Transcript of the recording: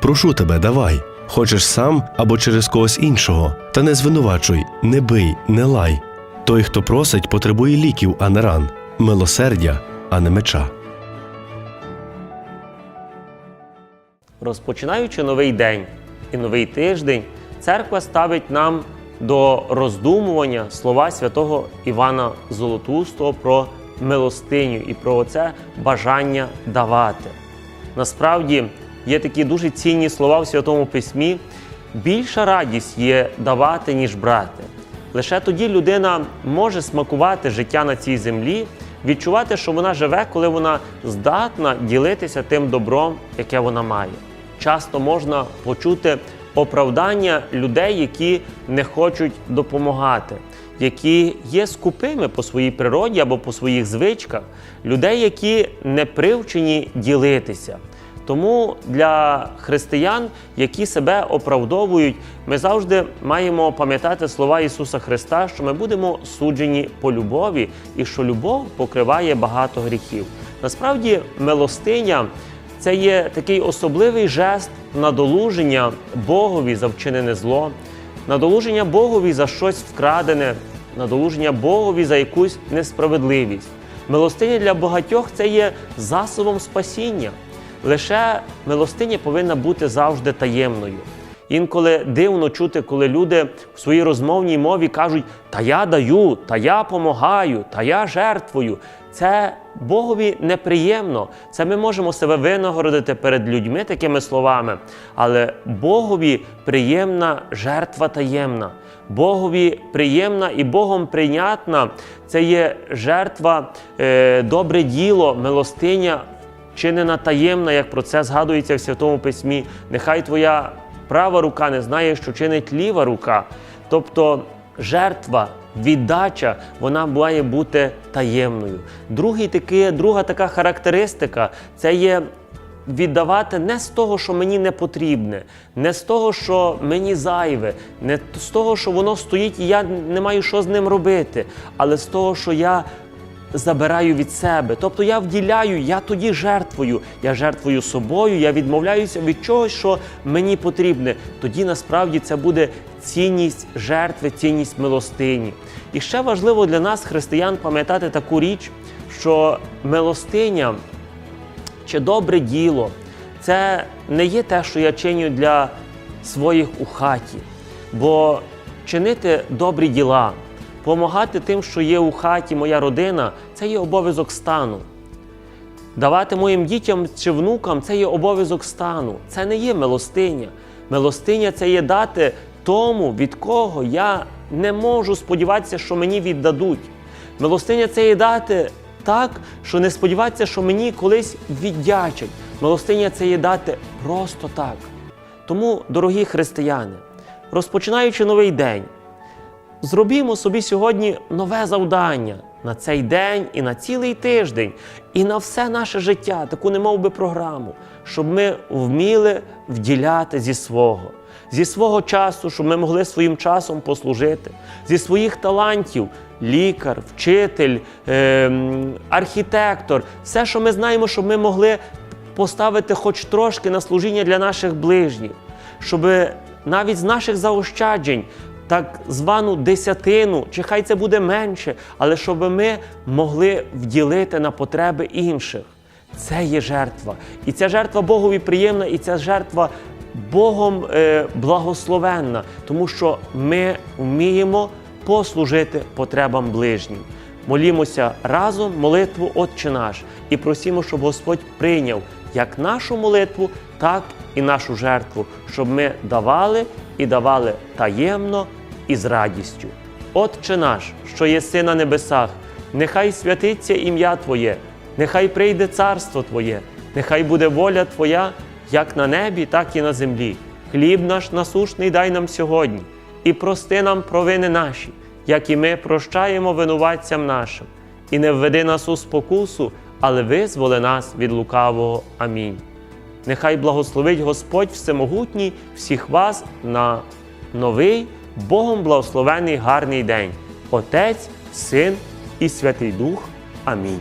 Прошу тебе, давай. Хочеш сам або через когось іншого. Та не звинувачуй, не бий, не лай. Той, хто просить, потребує ліків, а не ран, милосердя, а не меча. Розпочинаючи новий день і новий тиждень, церква ставить нам до роздумування слова святого Івана Золотустого про милостиню і про це бажання давати. Насправді є такі дуже цінні слова в Святому Письмі. Більша радість є давати, ніж брати. Лише тоді людина може смакувати життя на цій землі, відчувати, що вона живе, коли вона здатна ділитися тим добром, яке вона має. Часто можна почути оправдання людей, які не хочуть допомагати, які є скупими по своїй природі або по своїх звичках, людей, які не привчені ділитися. Тому для християн, які себе оправдовують, ми завжди маємо пам'ятати слова Ісуса Христа, що ми будемо суджені по любові і що любов покриває багато гріхів. Насправді, милостиня це є такий особливий жест надолуження Богові за вчинене зло, надолуження Богові за щось вкрадене, надолуження Богові за якусь несправедливість. Милостиня для багатьох це є засобом спасіння. Лише милостиня повинна бути завжди таємною. Інколи дивно чути, коли люди в своїй розмовній мові кажуть: Та я даю, та я помагаю, та я жертвую. Це Богові неприємно. Це ми можемо себе винагородити перед людьми такими словами. Але Богові приємна жертва таємна. Богові приємна і Богом прийнятна. Це є жертва, е, добре діло, милостиня чинена таємна, як про це згадується в Святому Письмі. Нехай твоя права рука не знає, що чинить ліва рука. Тобто жертва, віддача, вона має бути таємною. Другий таки, друга така характеристика це є. Віддавати не з того, що мені не потрібне, не з того, що мені зайве, не з того, що воно стоїть і я не маю що з ним робити, але з того, що я забираю від себе. Тобто я вділяю, я тоді жертвую. Я жертвую собою, я відмовляюся від чогось, що мені потрібне. Тоді насправді це буде цінність жертви, цінність милостині. І ще важливо для нас, християн, пам'ятати таку річ, що милостиня чи добре діло це не є те, що я чиню для своїх у хаті. Бо чинити добрі діла, Помагати тим, що є у хаті моя родина, це є обов'язок стану. Давати моїм дітям чи внукам це є обов'язок стану. Це не є милостиня. Милостиня це є дати тому, від кого я не можу сподіватися, що мені віддадуть. Милостиня це є дати так, що не сподіватися, що мені колись віддячать. Милостиня це є дати просто так. Тому, дорогі християни, розпочинаючи новий день. Зробімо собі сьогодні нове завдання на цей день і на цілий тиждень, і на все наше життя, таку немов би програму, щоб ми вміли вділяти зі свого, зі свого часу, щоб ми могли своїм часом послужити, зі своїх талантів лікар, вчитель, е архітектор, все, що ми знаємо, щоб ми могли поставити хоч трошки на служіння для наших ближніх, щоб навіть з наших заощаджень так звану десятину, чи хай це буде менше, але щоб ми могли вділити на потреби інших. Це є жертва. І ця жертва Богові приємна, і ця жертва Богом е, благословенна, тому що ми вміємо послужити потребам ближнім. Молімося разом молитву Отче наш і просимо, щоб Господь прийняв як нашу молитву, так і нашу жертву, щоб ми давали і давали таємно і з радістю. Отче наш, що єси на небесах, нехай святиться ім'я Твоє, нехай прийде царство Твоє, нехай буде воля Твоя, як на небі, так і на землі. Хліб наш насушний дай нам сьогодні, і прости нам провини наші, як і ми прощаємо винуватцям нашим, і не введи нас у спокусу, але визволи нас від лукавого. Амінь. Нехай благословить Господь Всемогутній всіх вас на новий. Богом благословений гарний день, Отець, Син і Святий Дух. Амінь.